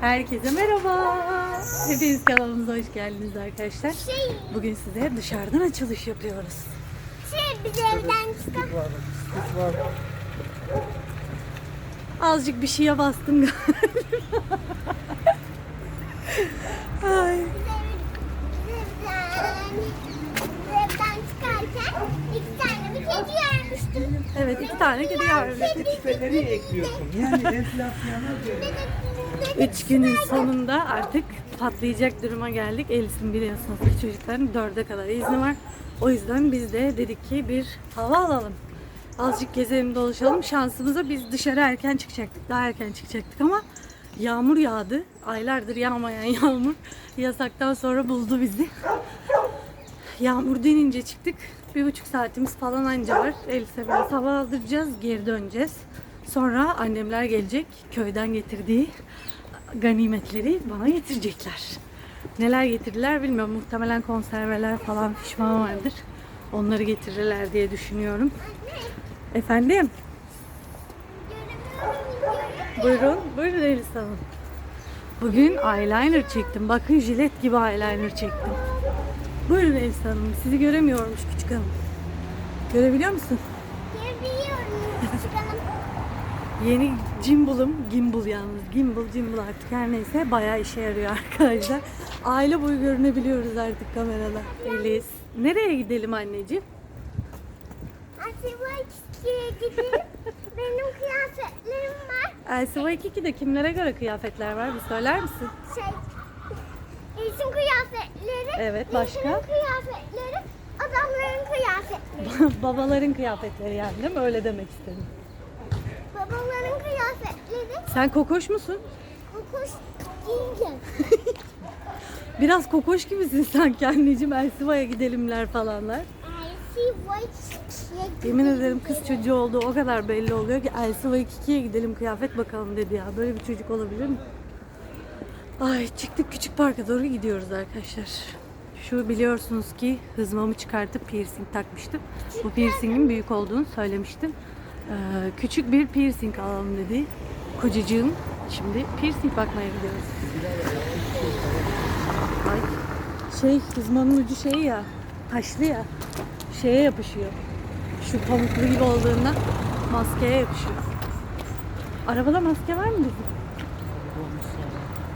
Herkese merhaba. Hepiniz kanalımıza hoş geldiniz arkadaşlar. Şey, Bugün size dışarıdan açılış yapıyoruz. şey biz evden var. Azıcık bir şeye bastım galiba. Ay. evden çıkarken iki tane bir kedi görmüştüm. Evet iki tane kedi yardım. Küpeleri ekliyorsun. Yani enflasyona göre. Üç günün sonunda artık patlayacak duruma geldik. Elis'in biliyorsunuz ki çocukların dörde kadar izni var. O yüzden biz de dedik ki bir hava alalım. Azıcık gezelim dolaşalım. Şansımıza biz dışarı erken çıkacaktık. Daha erken çıkacaktık ama yağmur yağdı. Aylardır yağmayan yağmur yasaktan sonra buldu bizi. Yağmur dinince çıktık. Bir buçuk saatimiz falan anca var. Elise biraz hava aldıracağız. Geri döneceğiz. Sonra annemler gelecek. Köyden getirdiği ganimetleri bana getirecekler. Neler getirdiler bilmiyorum. Muhtemelen konserveler falan pişman vardır. Onları getirirler diye düşünüyorum. Efendim? Buyurun. Buyurun Elisa Hanım. Bugün eyeliner çektim. Bakın jilet gibi eyeliner çektim. Buyurun Elisa Hanım. Sizi göremiyormuş küçük hanım. Görebiliyor musun? Görebiliyorum küçük hanım. Yeni gimbal'ım. Gimbal yalnız. Gimbal, gimbal artık her neyse bayağı işe yarıyor arkadaşlar. Aile boyu görünebiliyoruz artık kamerada. Elis. Nereye gidelim anneciğim? Acaba ikiye gidelim. Benim kıyafetlerim var. Elsiva 2'de kimlere göre kıyafetler var? Bir söyler misin? Şey, Elis'in kıyafetleri. Evet, başka? Elis'in kıyafetleri. Adamların kıyafetleri. Babaların kıyafetleri yani değil mi? Öyle demek istedim. Babaların kıyafetleri. Sen kokoş musun? Kokuş değilim. Biraz kokoş gibisin sanki anneciğim. Elsiva'ya gidelimler falanlar. Yemin ederim kız çocuğu olduğu o kadar belli oluyor ki Elsiva 2'ye gidelim kıyafet bakalım dedi ya. Böyle bir çocuk olabilir mi? Ay çıktık küçük parka doğru gidiyoruz arkadaşlar. Şu biliyorsunuz ki hızmamı çıkartıp piercing takmıştım. Bu piercingin büyük olduğunu söylemiştim. Ee, küçük bir piercing alalım dedi. Kocacığım. Şimdi piercing bakmaya gidiyoruz. Ay. Şey hızmanın ucu şey ya. Taşlı ya. Şeye yapışıyor. Şu pamuklu gibi olduğunda maskeye yapışıyor. Arabada maske var mı bizim?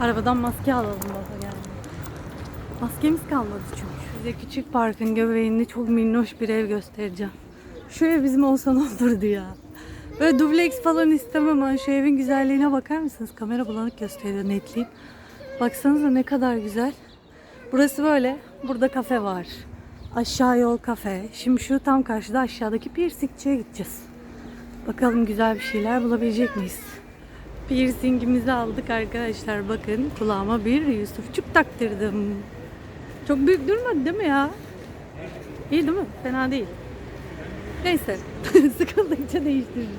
Arabadan maske alalım baba yani. Maskemiz kalmadı çünkü. Size küçük parkın göbeğinde çok minnoş bir ev göstereceğim. Şu ev bizim olsa ne olurdu ya. Böyle dubleks falan istemem ama şu evin güzelliğine bakar mısınız? Kamera bulanık gösteriyor netliğim. Baksanıza ne kadar güzel. Burası böyle. Burada kafe var. Aşağı yol kafe. Şimdi şu tam karşıda aşağıdaki piercingçiye gideceğiz. Bakalım güzel bir şeyler bulabilecek miyiz? Piercingimizi aldık arkadaşlar. Bakın kulağıma bir Yusufçuk taktırdım. Çok büyük durmadı değil mi ya? İyi değil mi? Fena değil. Neyse. Sıkıldıkça değiştiririz.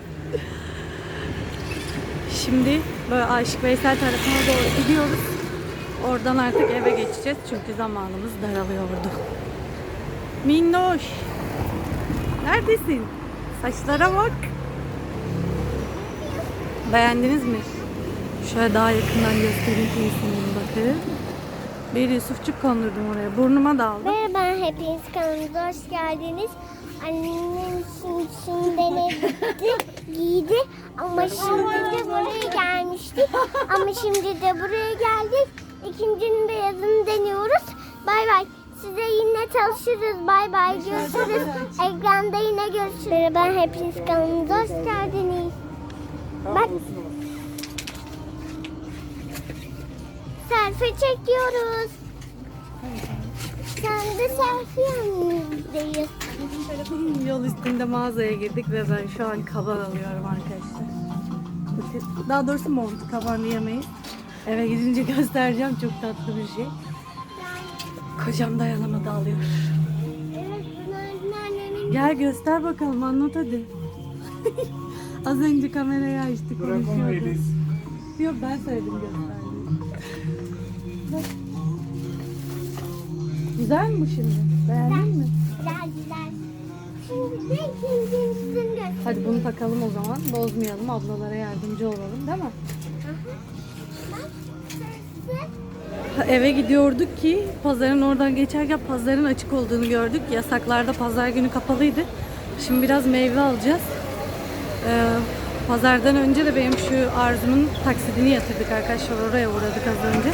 Şimdi böyle Aşık Veysel tarafına doğru gidiyoruz. Oradan artık eve geçeceğiz çünkü zamanımız daralıyordu. Minnoş. Neredesin? Saçlara bak. Beğendiniz mi? Şöyle daha yakından göstereyim piercingini bakın. Bir Yusufçuk kondurdum oraya. Burnuma da aldım. Merhaba hepiniz kanalımıza hoş geldiniz. Annem şimdi, şimdi denedi, giydi ama şimdi de buraya gelmiştik. Ama şimdi de buraya geldik. İkincinin beyazını deniyoruz. Bay bay. Size yine çalışırız. Bay bay. Görüşürüz. Ekranda yine görüşürüz. Merhaba hepiniz kanalımıza hoş geldiniz. Bak. Selfie çekiyoruz. Sen de selfie yanındayız. Yol üstünde mağazaya girdik ve ben şu an kaban alıyorum arkadaşlar. Daha doğrusu mont kaban diyemeyiz. Eve gidince göstereceğim çok tatlı bir şey. Kocam dayanamadı alıyor. Evet, bunlar annemin Gel göster bakalım anlat hadi. Az önce kamerayı açtık Bırak onu. Yok ben söyledim gösterdim. Güzel mi şimdi? Beğendin mi? Güzel güzel. Şimdi ikincisini göster. Hadi bunu takalım o zaman. Bozmayalım. Ablalara yardımcı olalım değil mi? Bak, eve gidiyorduk ki pazarın oradan geçerken pazarın açık olduğunu gördük. Yasaklarda pazar günü kapalıydı. Şimdi biraz meyve alacağız. Ee, pazardan önce de benim şu arzumun taksidini yatırdık arkadaşlar. Oraya uğradık az önce.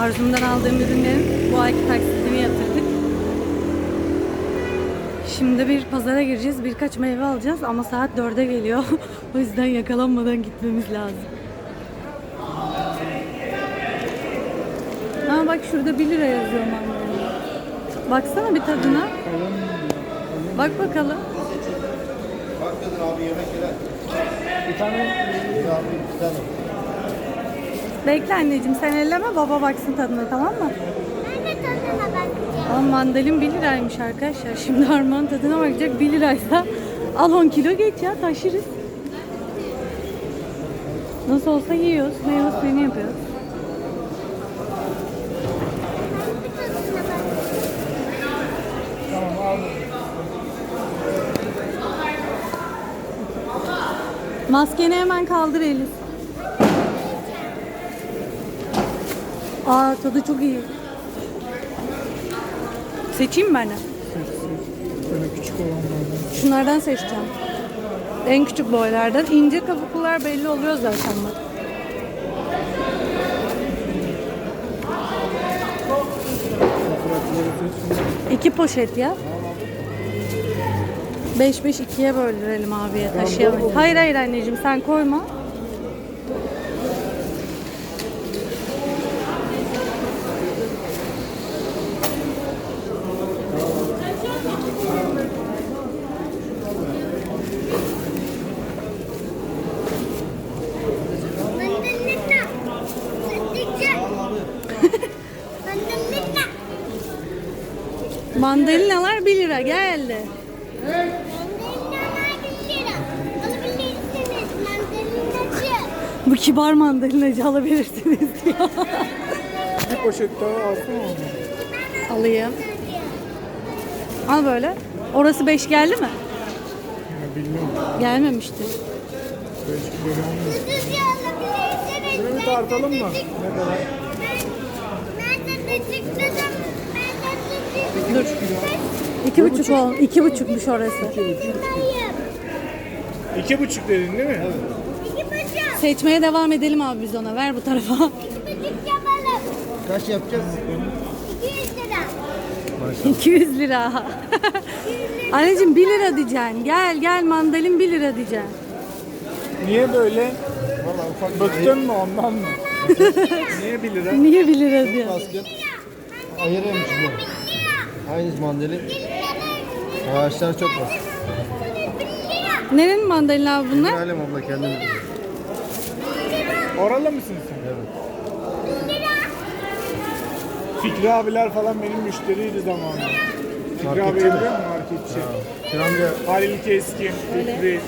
Arzumdan aldığım ürünlerin bu ayki taksidini yatırdık. Şimdi bir pazara gireceğiz. Birkaç meyve alacağız ama saat 4'e geliyor. o yüzden yakalanmadan gitmemiz lazım. Aa bak şurada 1 lira yazıyor mandalina. Baksana bir tadına. Bak bakalım. Bir tane Bekle anneciğim sen elleme baba baksın tadına tamam mı? Ben de tadına bakacağım. Aa, mandalin 1 liraymış arkadaşlar. Şimdi Armağan tadına bakacak 1 liraysa al 10 kilo geç ya taşırız. Nasıl olsa yiyoruz. Meyve suyunu yapıyoruz. Maskeni hemen kaldır Elif. Aa tadı çok iyi. Seçeyim mi ben de? Böyle küçük olanlardan. Şunlardan seçeceğim. En küçük boylardan. İnce kabuklular belli oluyor zaten bak. İki poşet ya. 5 5 ikiye böldürelim abiye taşıyamayız. Hayır hayır anneciğim sen koyma. Mandalina. Sıkıcı. Mandalina. Mandalinalar 1 lira geldi. Bu kibar mandalinacı alabilirsiniz diyor. Bir poşet daha alsana onu. Alayım. Al böyle. Orası 5 geldi mi? Ya bilmiyorum. Gelmemişti. 5 kilo olmuyor. Ucuzca alabilirsiniz. Şunu bir tartalım mı? Ne kadar? Ben de tıkladım. Ben de Dur. İki buçuk ol. iki buçukmuş orası. tıkladım. İki buçuk dedin değil mi? Evet. İki buçuk. Seçmeye devam edelim abi biz ona. Ver bu tarafa. İki buçuk yapalım. Kaç yapacağız? 200 lira. 200 lira. Anneciğim 1 lira diyeceksin. Gel gel mandalin 1 lira diyeceksin. Niye böyle? Ufak Bıktın mı ondan mı? Niye 1 lira? Niye 1 lira diyor? Basket ayırıyormuş bu. Aynı mandalin. Ağaçlar çok var. Nerenin mandalina abi bunlar? Alem abla kendini. Oralı mısın sen? Evet. Fikri abiler falan benim müşteriydi zamanında. Fikri abi Marketçi biliyor mi? musun marketçi? Filanca Halil Keskin, Fikri.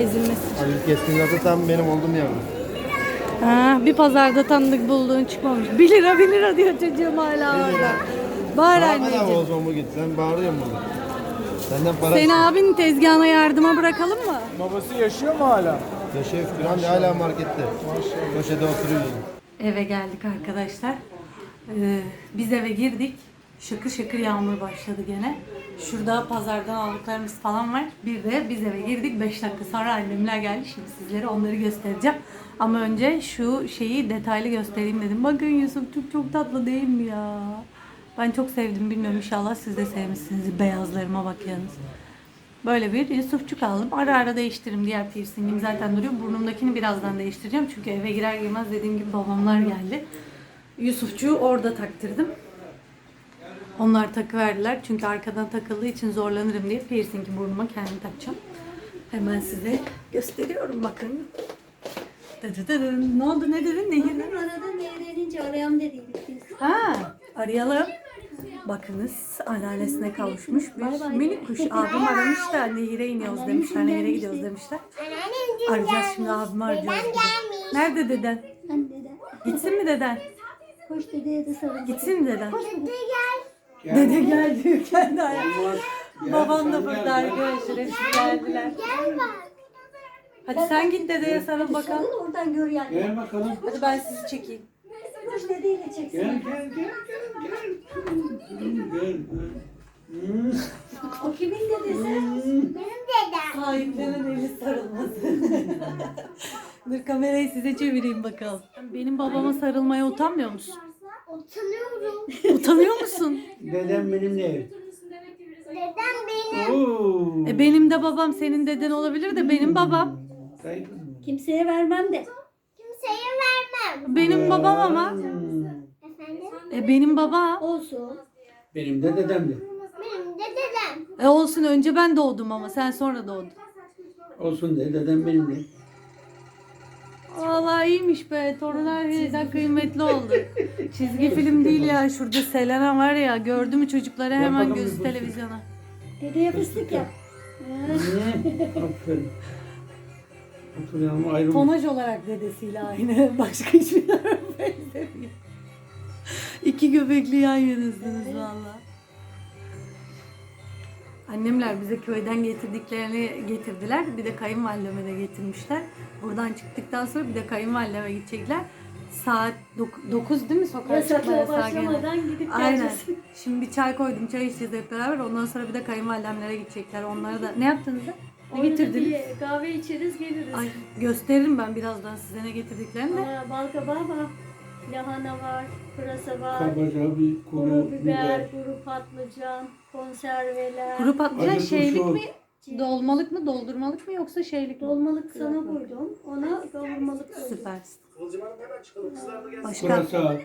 Ezilmesi. Ali Keskin zaten tam benim oldum yani. Ha, bir pazarda tanıdık bulduğun çıkmamış. 1 lira 1 lira diyor çocuğum hala orada. Bağır Hala anneciğim. o zaman bu git. Sen bağırıyorsun bunu. Senden para Seni abinin tezgahına yardıma bırakalım mı? Babası yaşıyor mu hala? Yaşıyor Filanca hala markette. Köşede oturuyor. Eve geldik arkadaşlar. Ee, biz eve girdik. Şakır şakır yağmur başladı gene. Şurada pazardan aldıklarımız falan var. Bir de biz eve girdik. 5 dakika sonra annemler geldi. Şimdi sizlere onları göstereceğim. Ama önce şu şeyi detaylı göstereyim dedim. Bakın Yusuf çok çok tatlı değil mi ya? Ben çok sevdim. Bilmiyorum inşallah siz de sevmişsiniz. Beyazlarıma bakıyorsunuz. Böyle bir Yusufçuk aldım. Ara ara değiştiririm. Diğer piercingim zaten duruyor. Burnumdakini birazdan değiştireceğim. Çünkü eve girer girmez dediğim gibi babamlar geldi. Yusufçuğu orada taktırdım. Onlar takı verdiler. Çünkü arkadan takıldığı için zorlanırım diye piercingi burnuma kendim takacağım. Hemen size gösteriyorum bakın. Dıdıdıdın. Ne oldu ne dedin? Nehirden? Aradan evlenince arayam dediydik biz. Ha, arayalım. Bakınız anneannesine kavuşmuş bir minik kuş. Abim aramış da nehire iniyoruz demişler, nehire gidiyoruz demişler. Arayacağız şimdi abimi arayacağız. gelmiş. Nerede deden? Gitsin mi deden? Hoş dedeye de sarıl. Gitsin mi deden? Dede gel. Dede geldi kendi ayağı. Babam da burada arkadaşlar hepsi geldiler. Gel bak. Hadi sen git dedeye sarıl bakalım. Sarıl oradan gör yani. Gel bakalım. Hadi ben sizi çekeyim. Koş dedeyle çeksin. Gel gel gel gel gel. Gel gel. Hmm. O kimin dedesi? Benim dedem. Sahiplenen eli sarılması. Dur kamerayı size çevireyim bakalım. Benim babama sarılmaya utanmıyor musun? Utanıyorum. Utanıyor musun? Dedem benimle. Dedem benim. Oo. E benim de babam senin deden olabilir de benim babam. Say kızım. Kimseye vermem de. Kimseye vermem. Benim babam ama. Efendim? E benim baba. Olsun. Benim de dedemdi. Benim de dedem. E olsun önce ben doğdum ama sen sonra doğdun. Olsun de dedem benim de. Vallahi iyiymiş be. Torun her şeyden kıymetli oldu. Çizgi film değil ya. Şurada Selena var ya. Gördü mü çocukları hemen gözü televizyona. Dedeye fıstık yap. Aferin. Otur yanıma ayrılma. Tonaj olarak dedesiyle aynı. Başka hiçbir benzemiyor. İki göbekli yan yanasınız valla. Annemler bize köyden getirdiklerini getirdiler. Bir de kayınvalideme de getirmişler. Buradan çıktıktan sonra bir de kayınvalideme gidecekler. Saat 9 değil mi sokağa Yasaklara yasağı gene? başlamadan gidip Aynen. geleceğiz. Şimdi bir çay koydum. Çay içeceğiz hep beraber. Ondan sonra bir de kayınvalidemlere gidecekler. Onlara da ne yaptınız da? Ne Orada getirdiniz? bir kahve içeriz geliriz. Ay gösteririm ben birazdan size ne getirdiklerini de. Aa, bal kabağı var. Lahana var. Pırasa var. Kabaca bir Kuru kuru biber, biber. kuru patlıcan, konserveler. Kuru patlıcan Acı şeylik turşu. mi? Dolmalık mı, doldurmalık mı yoksa şeylik mi? Dolmalık sana koydum. Ona kavurmalık koydum. Süpersin. Başka Pırasa,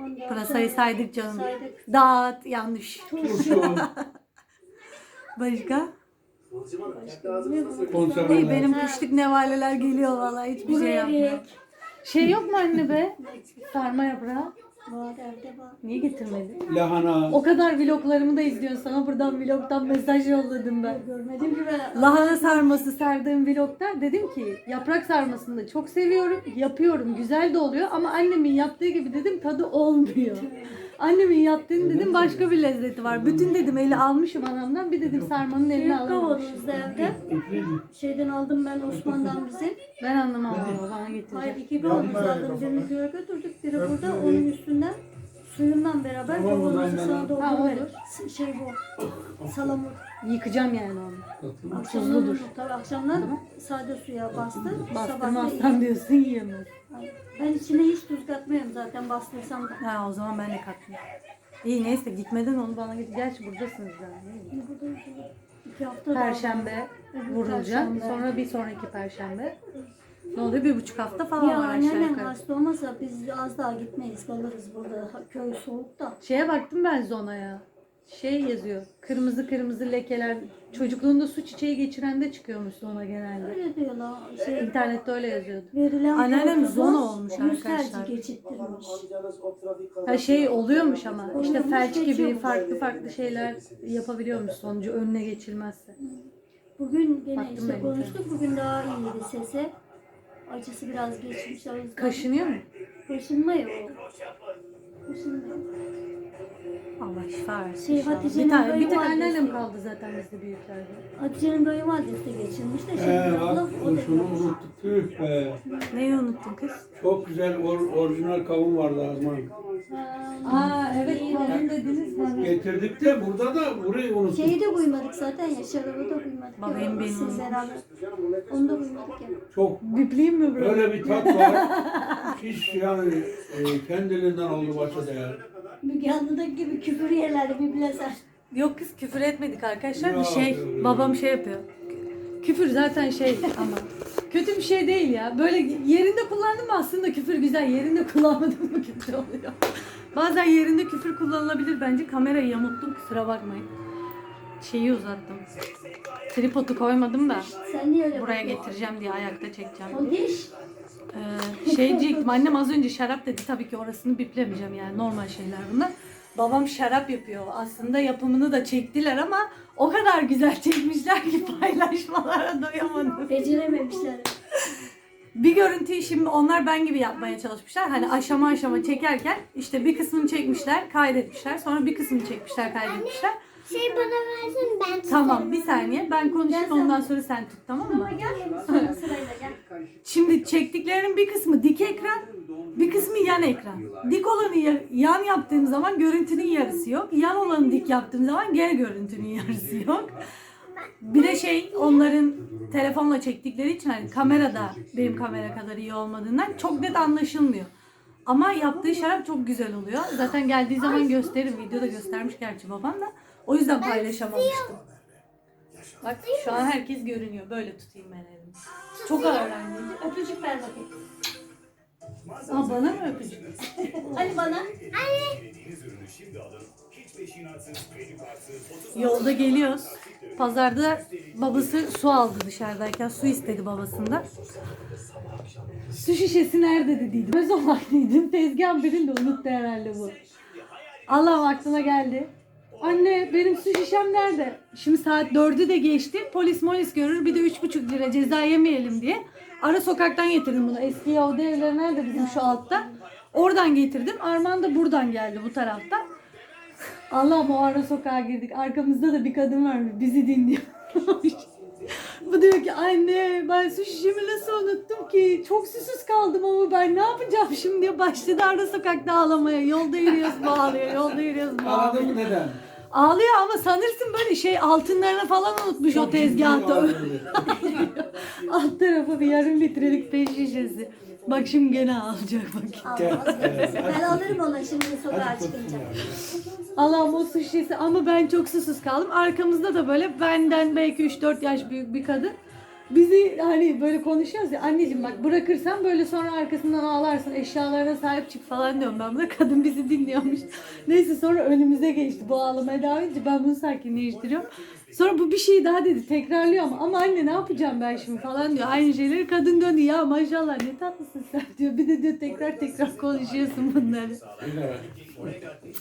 Ondan pırasayı sonra saydık canım. saydık. Dağıt yanlış. turşu, Başka? Hey, konserveler. benim kışlık nevaleler geliyor vallahi hiçbir şey yapmıyor. Şey yok mu anne be? Sarma yaprağı. Var evde var. Niye getirmedin? lahana. O kadar vloglarımı da izliyorsun. Sana buradan vlogdan mesaj yolladım ben. Görmedim ki ben. Lahana sarması sardığım vlogda dedim ki yaprak sarmasını da çok seviyorum. Yapıyorum. Güzel de oluyor ama annemin yaptığı gibi dedim tadı olmuyor. Annemin yaptığını dedim başka bir lezzeti var. Bütün dedim eli almışım anamdan. Bir dedim sarmanın elini Büyük alalım. kavanozda evde. Şeyden aldım ben Osman'dan bizim. Ben anlamam ama bana Hayır getirecek. iki kavanoz aldım. Birini göğe götürdük. Biri burada onun üstünden suyundan beraber kavanozu sana Ha, olur. Şey bu. Salamur. Yıkacağım yani onu. Akşamdan Tuzludur. tabii akşamdan sade suya bastır. Sabah da Bastırmazsan diyorsun yiyemez. Ben içine hiç tuz katmıyorum zaten bastırsam da. Ha o zaman ben de katmayayım. İyi neyse gitmeden onu bana git. Gerçi buradasınız zaten. değil mi? Burada iki hafta daha- Perşembe Evet, vurulacak. Perşembe. Sonra bir sonraki perşembe. Ne oluyor? Bir buçuk hafta falan Ya var aşağı anneannem yukarı. hasta olmasa biz az daha gitmeyiz kalırız burada. Köy soğuk da. Şeye baktım ben zonaya. Şey yazıyor. Kırmızı kırmızı lekeler. Çocukluğunda su çiçeği geçirende çıkıyormuş zona genelde. Öyle diyorlar. Şey, İnternette öyle yazıyordu. verilen Anneannem korkudan zona olmuş yüz arkadaşlar. tercih geçittirmiş. Ha şey oluyormuş ama işte Oluyormuş, felç gibi geçiyormuş. farklı farklı şeyler yapabiliyormuş sonucu önüne geçilmezse. Bugün gene Baktım işte ben konuştuk. Bugün daha iyiydi sesi. Acısı biraz geçmiş o yüzden. Kaşınıyor mu? Kaşınmıyor o. Kaşınmıyor. Allah şifa versin. Şey, inşallah. Hatice'nin bir tane, bir tek anneannem kaldı zaten bizde büyüklerde. Hatice'nin kayınvalidesi de geçirmiş de He abla bak şunu unuttuk. Tüh be. Neyi unuttun kız? Çok güzel or- orijinal kavun vardı Azman. Aa evet kavun dediniz bana. Getirdik de burada da burayı unuttuk. Şeyi de koymadık zaten ya şarabı da koymadık. Bakayım benim Siz beraber. Onu da koymadık ya. Çok Bipleyeyim mi buraya? öyle bir tat var. Hiç yani e, kendiliğinden oldu başladı ya. Müge Anlı'daki gibi küfür yerleri bir bileser. Yok kız küfür etmedik arkadaşlar. Bir Ya, şey babam şey yapıyor. Küfür zaten şey ama kötü bir şey değil ya. Böyle yerinde kullandım mı aslında küfür güzel. Yerinde kullanmadım mı kötü oluyor. Bazen yerinde küfür kullanılabilir bence. Kamerayı yamulttum kusura bakmayın. Şeyi uzattım. Tripodu koymadım da Sen niye öyle buraya bakıyorsun? getireceğim diye ayakta çekeceğim. O diş. Ee, şey diyecektim annem az önce şarap dedi tabii ki orasını biplemeyeceğim yani normal şeyler bunlar. Babam şarap yapıyor. Aslında yapımını da çektiler ama o kadar güzel çekmişler ki paylaşmalara doyamadım. Becerememişler. Bir görüntüyü şimdi onlar ben gibi yapmaya çalışmışlar. Hani aşama aşama çekerken işte bir kısmını çekmişler, kaydetmişler. Sonra bir kısmını çekmişler, kaydetmişler. Şey bana versin ben tutarım. Tamam bir saniye ben konuşayım ondan sonra sen tut tamam mı? Sonra sırayla gel. Şimdi çektiklerinin bir kısmı dik ekran, bir kısmı yan ekran. Dik olanı ya- yan yaptığım zaman görüntünün yarısı yok. Yan olanı dik yaptığım zaman gene görüntünün yarısı yok. Bir de şey onların telefonla çektikleri için hani kamerada benim kamera kadar iyi olmadığından çok net anlaşılmıyor. Ama yaptığı şarap çok güzel oluyor. Zaten geldiği zaman gösterir. Videoda göstermiş gerçi babam da. O yüzden paylaşamamıştım. Bak şu an herkes görünüyor. Böyle tutayım ben elimi. Çok ağır anneciğim. Öpücük ver bakayım. Aa, bana mı öpücük? Ali bana. Yolda geliyoruz. Pazarda babası su aldı dışarıdayken. Su istedi babasından. Su şişesi nerede dediydim. Öz olaydıydım. Tezgahın birinde unuttu herhalde bu. Allah'ım aklıma geldi. Anne benim su şişem nerede? Şimdi saat dördü de geçti. Polis molis görür. Bir de üç buçuk lira ceza yemeyelim diye. Ara sokaktan getirdim bunu. Eski Yahudi evleri nerede bizim şu altta? Oradan getirdim. Arman da buradan geldi bu taraftan. Allah'ım o ara sokağa girdik. Arkamızda da bir kadın varmış. Bizi dinliyor. Bu diyor ki anne ben su şişemi nasıl unuttum ki? Çok susuz kaldım ama ben ne yapacağım şimdi diye başladı ara sokakta ağlamaya. Yolda yürüyoruz bağlıyor. Yolda yürüyoruz bağlıyor. mı neden? Ağlıyor ama sanırsın böyle şey altınlarını falan unutmuş o tezgahta. Alt tarafı bir yarım litrelik peş şişesi. Bak şimdi gene ağlayacak bak. Ben alırım ona şimdi sokağa çıkınca. Allah'ım o su şişesi ama ben çok susuz kaldım. Arkamızda da böyle benden belki 3-4 yaş büyük bir kadın. Bizi hani böyle konuşuyoruz ya anneciğim bak bırakırsan böyle sonra arkasından ağlarsın eşyalarına sahip çık falan diyorum ben buna kadın bizi dinliyormuş. Neyse sonra önümüze geçti bu ağlamaya devam edince ben bunu sakinleştiriyorum. Sonra bu bir şey daha dedi tekrarlıyor ama ama anne ne yapacağım ben şimdi falan diyor. Aynı şeyleri kadın döndü ya maşallah ne tatlısın sen diyor. Bir de diyor tekrar tekrar konuşuyorsun bunları.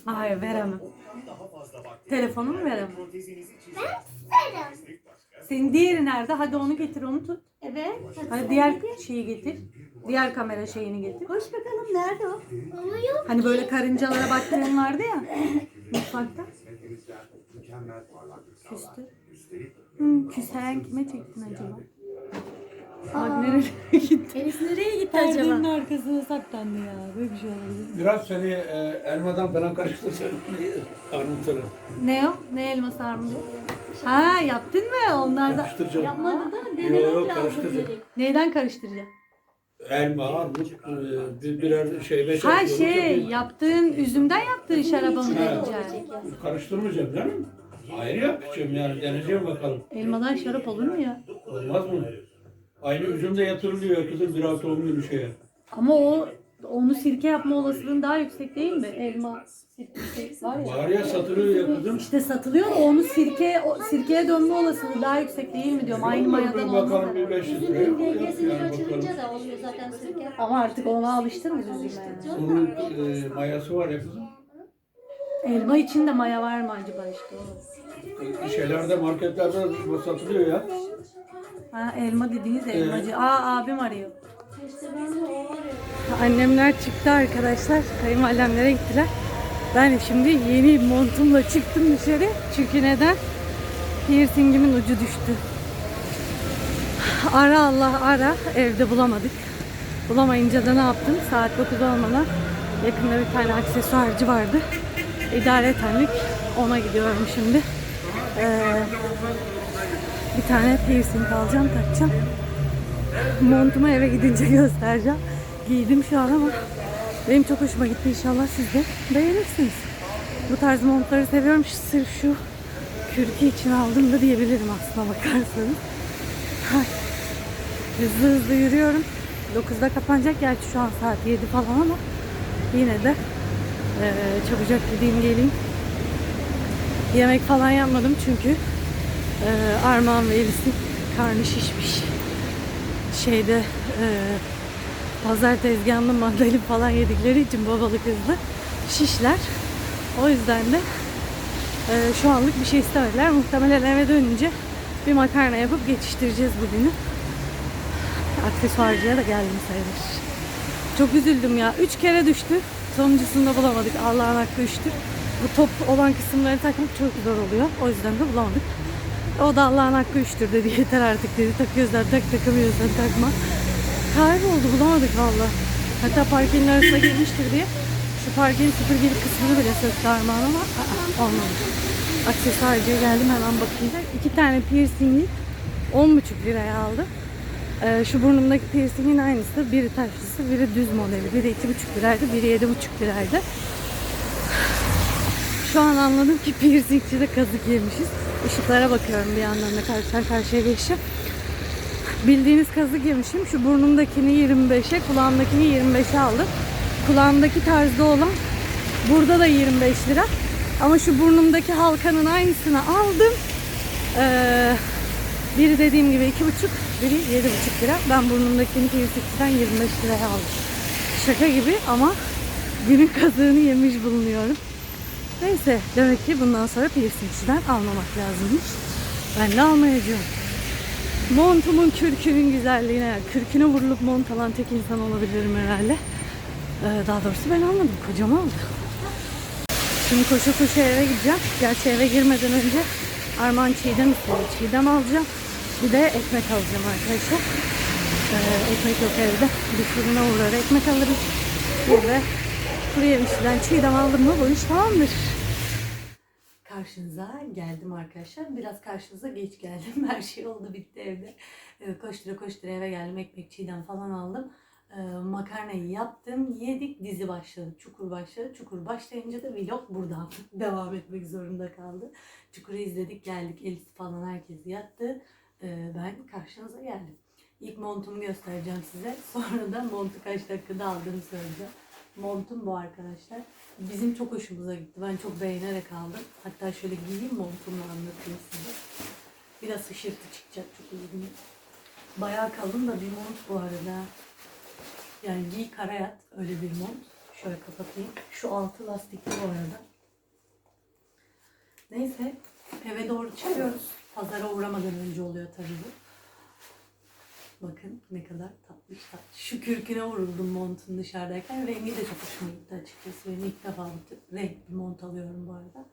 Hayır veremem. Telefonumu veremem. Senin diğeri nerede? Hadi onu getir onu tut. Evet. Hadi diğer şeyi getir. Diğer kamera şeyini getir. Koş bakalım nerede o? Ama yok. Hani böyle karıncalara baktığın vardı ya. Mutfakta. Küstü. Hı, küsen kime çektin acaba? Bak nereye gitti? Elis nereye gitti Perdenin acaba? arkasına saklandı ya. Böyle bir şey olabilir. Biraz seni e, elmadan falan karıştırsan armutları. Ne o? Ne elması armudu? Ha yaptın mı? Onlardan. Karıştıracağım. Yapmadı da Yok, denemek yok, lazım. Neyden karıştıracağım? Elma, armut, e, bir, birer şey beş Ha şey olacak. yaptığın üzümden yaptığın şarabı mı Ha. deneyeceksin? Karıştırmayacağım canım. Ayrı yapacağım yani deneyeceğim bakalım. Elmadan şarap olur mu ya? Olmaz mı? Aynı üzüm de yatırılıyor kızım bir hafta on gün şeye. Ama o onu sirke yapma olasılığın daha yüksek değil mi? Elma sirkesi var ya. Var ya satılıyor ya kızım. İşte satılıyor da onu sirke o, sirkeye dönme olasılığı daha yüksek değil mi diyorum. Aynı mayadan olmaz. bakalım bir beş litreye Üzümün dengesini yani bakalım. da oluyor zaten sirke. Ama artık ona alıştınız üzüme yani. Onun e, mayası var ya kızım. Elma içinde maya var mı acaba işte o? Şeylerde marketlerde satılıyor ya. Ha, elma dediğiniz elmacı. Aa abim arıyor. Annemler çıktı arkadaşlar. Kayınvalidemlere gittiler. Ben şimdi yeni montumla çıktım dışarı. Çünkü neden? Piercingimin ucu düştü. Ara Allah ara. Evde bulamadık. Bulamayınca da ne yaptım? Saat 9 olmadan yakında bir tane aksesuarcı vardı. İdaretenlik ona gidiyorum şimdi. Ee, bir tane piercing alacağım, takacağım. Montumu eve gidince göstereceğim. Giydim şu an ama benim çok hoşuma gitti inşallah siz de beğenirsiniz. Bu tarz montları seviyorum. Sırf şu kürkü için aldım da diyebilirim aslına bakarsanız. Hızlı hızlı yürüyorum. 9'da kapanacak. Gerçi şu an saat 7 falan ama yine de eee çabucak gideyim geleyim. Yemek falan yapmadım çünkü eee Armağan ve Elis'in karnı şişmiş şeyde e, pazar tezgahında mandalin falan yedikleri için babalı kızlı şişler. O yüzden de e, şu anlık bir şey istemediler. Muhtemelen eve dönünce bir makarna yapıp geçiştireceğiz bugünü. Aksesuarcıya da geldim sayılır. Çok üzüldüm ya. Üç kere düştü. Sonuncusunda bulamadık. Allah'ın hakkı üçtür. bu top olan kısımları takmak çok zor oluyor. O yüzden de bulamadık. O da Allah'ın hakkı üçtür dedi. Yeter artık dedi. Takıyorsan tak takamıyorsan takma. Kayboldu bulamadık valla. Hatta parkenin arasına girmiştir diye. Şu parkenin süpürgeli kısmını bile söktü Armağan ama aa, olmadı. Aksesuarcıya geldim hemen bakayım. İki tane piercingi 10,5 liraya aldım. Ee, şu burnumdaki piercingin aynısı. Biri taşlısı, biri düz modeli. Biri 2,5 liraydı, biri 7,5 liraydı. Şu an anladım ki piercingçide kazık yemişiz. Işıklara bakıyorum bir yandan da karşıdan karşıya geçeceğim. Bildiğiniz kazık yemişim. Şu burnumdakini 25'e, kulağımdakini 25'e aldım. Kulağımdaki tarzda olan burada da 25 lira. Ama şu burnumdaki halkanın aynısını aldım. Ee, biri dediğim gibi 2,5, biri 7,5 lira. Ben burnumdakini piercingçiden 25 liraya aldım. Şaka gibi ama günün kazığını yemiş bulunuyorum. Neyse demek ki bundan sonra piercingçiden almamak lazımmış. Ben de almayacağım. Montumun kürkünün güzelliğine, kürküne vurulup mont alan tek insan olabilirim herhalde. Ee, daha doğrusu ben almadım, kocam aldı. Şimdi koşa koşa eve gideceğim. Gerçi eve girmeden önce Armağan çiğdem istedi. Çiğdem alacağım. Bir de ekmek alacağım arkadaşlar. Ee, ekmek yok evde. Bir fırına uğrar ekmek alırız. Bir de kuru yemişçiden çiğdem aldım mı bu iş tamamdır. Karşınıza geldim arkadaşlar. Biraz karşınıza geç geldim. Her şey oldu bitti evde. Ee, Koştura koştura eve geldim. Ekmek çiğdem falan aldım. Ee, makarnayı yaptım. Yedik. Dizi başladı. Çukur başladı. Çukur başlayınca da vlog buradan devam etmek zorunda kaldı. Çukur'u izledik geldik. Elis falan herkes yattı. Ee, ben karşınıza geldim. İlk montumu göstereceğim size. Sonra da montu kaç dakikada aldığımı söyleyeceğim. Montum bu arkadaşlar. Bizim çok hoşumuza gitti. Ben çok beğenerek aldım. Hatta şöyle giyeyim montumu anlatayım size. Biraz hışırtı çıkacak çok uygun. Bayağı kalın da bir mont bu arada. Yani giy karayat öyle bir mont. Şöyle kapatayım. Şu altı lastikli bu arada. Neyse eve doğru çıkıyoruz. Pazara uğramadan önce oluyor tabii bu. Bakın ne kadar tatlış tatlış. Şu kürküne vuruldum montun dışarıdayken. Rengi de çok hoşuma gitti açıkçası. Ben ilk defa renk bir mont alıyorum bu arada.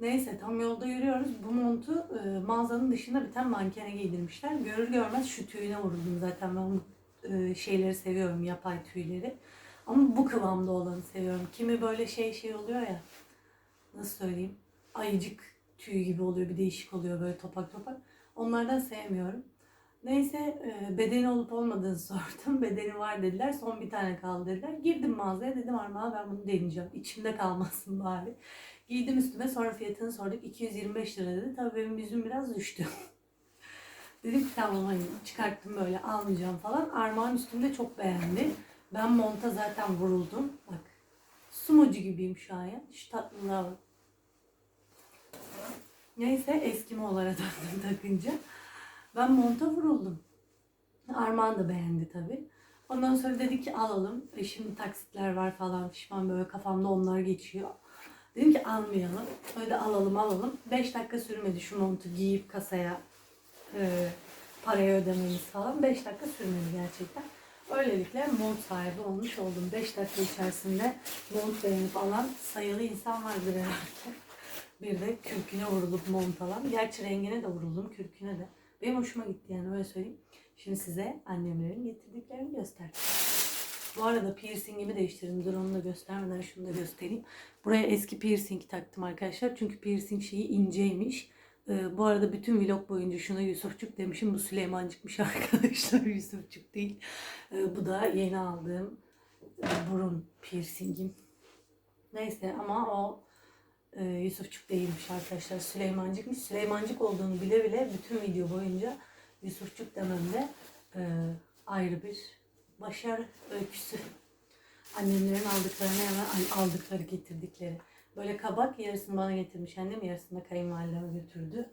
Neyse tam yolda yürüyoruz. Bu montu e, mağazanın dışında bir tane mankene giydirmişler. Görür görmez şu tüyüne vuruldum zaten. Ben e, şeyleri seviyorum. Yapay tüyleri. Ama bu kıvamda olanı seviyorum. Kimi böyle şey şey oluyor ya. Nasıl söyleyeyim? Ayıcık tüy gibi oluyor. Bir değişik oluyor böyle topak topak. Onlardan sevmiyorum. Neyse e, bedeni olup olmadığını sordum. Bedeni var dediler. Son bir tane kaldı dediler. Girdim mağazaya dedim Armağan ben bunu deneyeceğim. İçimde kalmasın bari. Giydim üstüme sonra fiyatını sorduk. 225 lira dedi. Tabii benim yüzüm biraz düştü. Dedim ki tamam hani çıkarttım böyle almayacağım falan. Armağan üstümde çok beğendi. Ben monta zaten vuruldum. Bak sumucu gibiyim şu an ya. Şu tatlılığa bak. Neyse Eskimo'lara döndüm takınca. Ben monta vuruldum. Armağan da beğendi tabii. Ondan sonra dedi ki alalım. E şimdi taksitler var falan pişman böyle kafamda onlar geçiyor. Dedim ki almayalım. Öyle de alalım alalım. 5 dakika sürmedi şu montu giyip kasaya e, parayı ödememiz falan. 5 dakika sürmedi gerçekten. Öylelikle mont sahibi olmuş oldum. 5 dakika içerisinde mont beğenip alan sayılı insan vardır herhalde. Bir de kürküne vurulup mont alan. Gerçi rengine de vuruldum, kürküne de. Benim hoşuma gitti yani öyle söyleyeyim. Şimdi size annemlerin getirdiklerini göstereyim. Bu arada piercingimi değiştirdim. Dur onu da göstermeden şunu da göstereyim. Buraya eski piercing taktım arkadaşlar. Çünkü piercing şeyi inceymiş. Ee, bu arada bütün vlog boyunca şuna Yusufçuk demişim. Bu Süleymancıkmış arkadaşlar. Yusufçuk değil. Ee, bu da yeni aldığım burun piercingim. Neyse ama o e, Yusufçuk değilmiş arkadaşlar. Süleymancıkmış. Süleymancık olduğunu bile bile bütün video boyunca Yusufçuk dememde e, ayrı bir başarı öyküsü. Annemlerin aldıklarını hemen al- aldıkları getirdikleri. Böyle kabak yarısını bana getirmiş annem yarısını da kayınvalideme götürdü.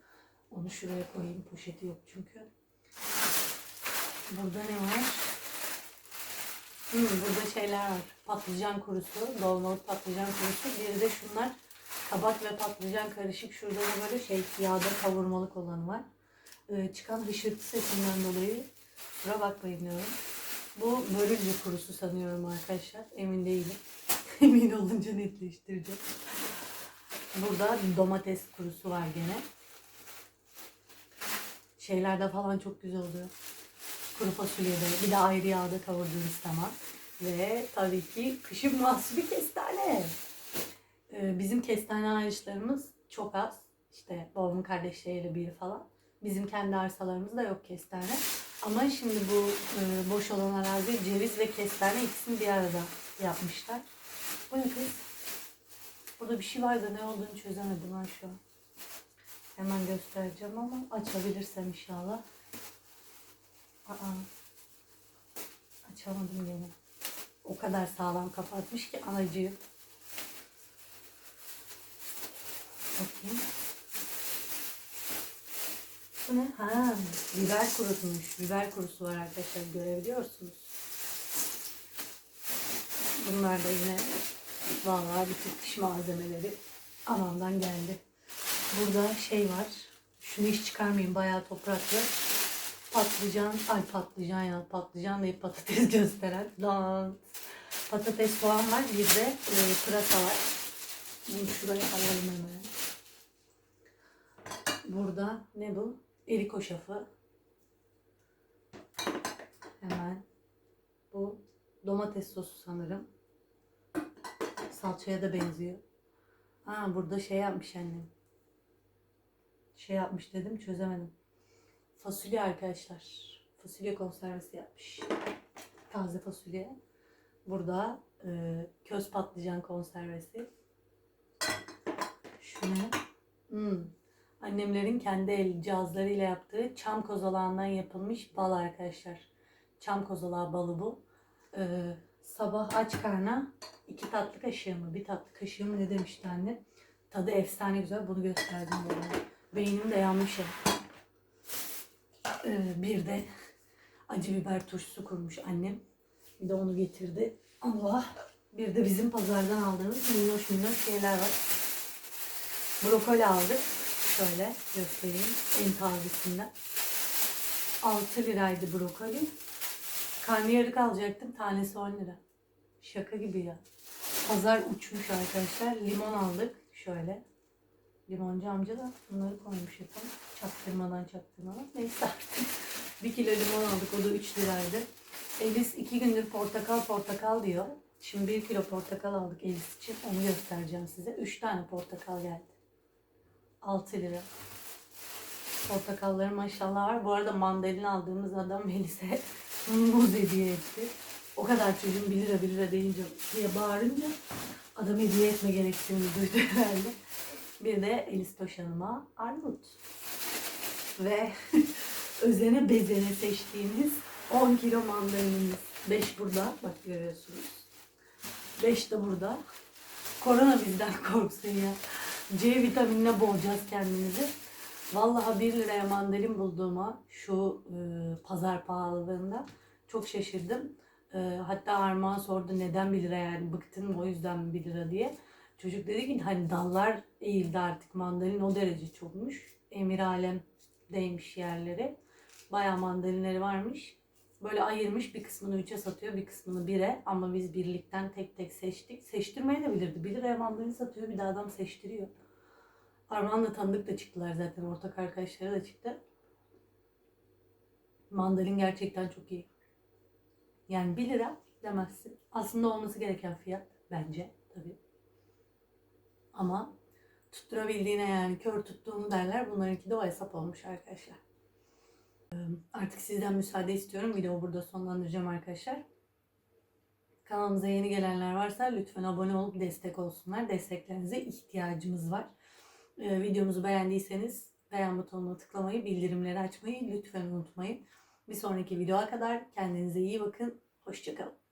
Onu şuraya koyayım poşeti yok çünkü. Burada ne var? Hmm, burada şeyler var. Patlıcan kurusu, dolmalık patlıcan kurusu. Bir de şunlar kabak ve patlıcan karışık. Şurada da böyle şey yağda kavurmalık olan var. Ee, çıkan hışırtı sesinden dolayı kusura bakmayın diyorum. Bu börülce kurusu sanıyorum arkadaşlar. Emin değilim. Emin olunca netleştireceğim. Burada domates kurusu var gene. Şeylerde falan çok güzel oluyor. Kuru fasulyede bir de ayrı yağda kavurduğunuz zaman. Ve tabii ki kışın mahsulü kestane. Ee, bizim kestane ağaçlarımız çok az. İşte babamın kardeşleriyle biri falan. Bizim kendi arsalarımızda yok kestane. Ama şimdi bu e, boş olan arazi ceviz ve kestane ikisini bir arada yapmışlar. Bu ne kız? Burada bir şey var da ne olduğunu çözemedim ben şu an. Hemen göstereceğim ama açabilirsem inşallah. Aa, açamadım gene. O kadar sağlam kapatmış ki anacığı. Bakayım. Bu ne? Ha, biber kurutmuş. Biber kurusu var arkadaşlar görebiliyorsunuz. Bunlar da yine vallahi bütün kış malzemeleri anamdan geldi. Burada şey var. Şunu hiç çıkarmayayım bayağı topraklı. Patlıcan, ay patlıcan ya patlıcan değil patates gösteren. Lan. Patates soğan var bir de e, pırasa var. Bunu şuraya alalım hemen. Burada ne bu? Erik hoşafı. Hemen. Bu domates sosu sanırım. Salçaya da benziyor. Ha burada şey yapmış annem. Şey yapmış dedim çözemedim. Fasulye arkadaşlar. Fasulye konservesi yapmış. Taze fasulye. Burada e, köz patlıcan konservesi. Şu ne? Hmm. Annemlerin kendi el cihazlarıyla yaptığı çam kozalağından yapılmış bal arkadaşlar. Çam kozalağı balı bu. Ee, sabah aç karna iki tatlı kaşığı mı bir tatlı kaşığı mı ne demişti anne. Tadı efsane güzel bunu gösterdim böyle. Beynim de yanmış ya. Ee, bir de acı biber turşusu kurmuş annem. Bir de onu getirdi. Allah. Bir de bizim pazardan aldığımız minnoş minnoş şeyler var. Brokoli aldık. Şöyle göstereyim. En tazesinden. 6 liraydı brokoli. Karnıyarık alacaktım. Tanesi 10 lira. Şaka gibi ya. Pazar uçmuş arkadaşlar. Limon aldık. Şöyle. Limoncu amca da bunları koymuş yapalım. Çaktırmadan çaktırmadan. Neyse artık. Bir kilo limon aldık. O da 3 liraydı. Elis iki gündür portakal portakal diyor. Şimdi bir kilo portakal aldık Elis için. Onu göstereceğim size. 3 tane portakal geldi. 6 lira. Portakalları maşallah var. Bu arada mandalina aldığımız adam Melis'e muz hediye etti. O kadar çocuğun 1 lira 1 lira deyince diye bağırınca adam hediye etme gereksinimi duydu herhalde. Bir de Elis Toş Hanım'a armut. Ve özene bezene seçtiğimiz 10 kilo mandalinimiz. 5 burada bak görüyorsunuz. 5 de burada. Korona bizden korksun ya. C vitaminine boğacağız kendimizi. Vallahi 1 liraya mandalin bulduğuma şu e, pazar pahalılığında çok şaşırdım. E, hatta Armağan sordu neden 1 lira yani bıktın o yüzden mi 1 lira diye. Çocuk dedi ki hani dallar eğildi artık mandalin o derece çokmuş. Emir Alem değmiş yerleri. Bayağı mandalinleri varmış. Böyle ayırmış bir kısmını 3'e satıyor bir kısmını 1'e ama biz birlikten tek tek seçtik. Seçtirmeyi de bilirdi. 1 liraya mandalin satıyor bir de adam seçtiriyor. Armağan'la tanıdık da çıktılar zaten. Ortak arkadaşları da çıktı. Mandalin gerçekten çok iyi. Yani 1 lira demezsin. Aslında olması gereken fiyat bence tabii. Ama tutturabildiğine yani kör tuttuğunu derler. Bunlarınki de o hesap olmuş arkadaşlar. Ee, Artık sizden müsaade istiyorum. Videoyu burada sonlandıracağım arkadaşlar. Kanalımıza yeni gelenler varsa lütfen abone olup destek olsunlar. Desteklerinize ihtiyacımız var. Ee, videomuzu beğendiyseniz beğen butonuna tıklamayı, bildirimleri açmayı lütfen unutmayın. Bir sonraki videoya kadar kendinize iyi bakın. Hoşçakalın.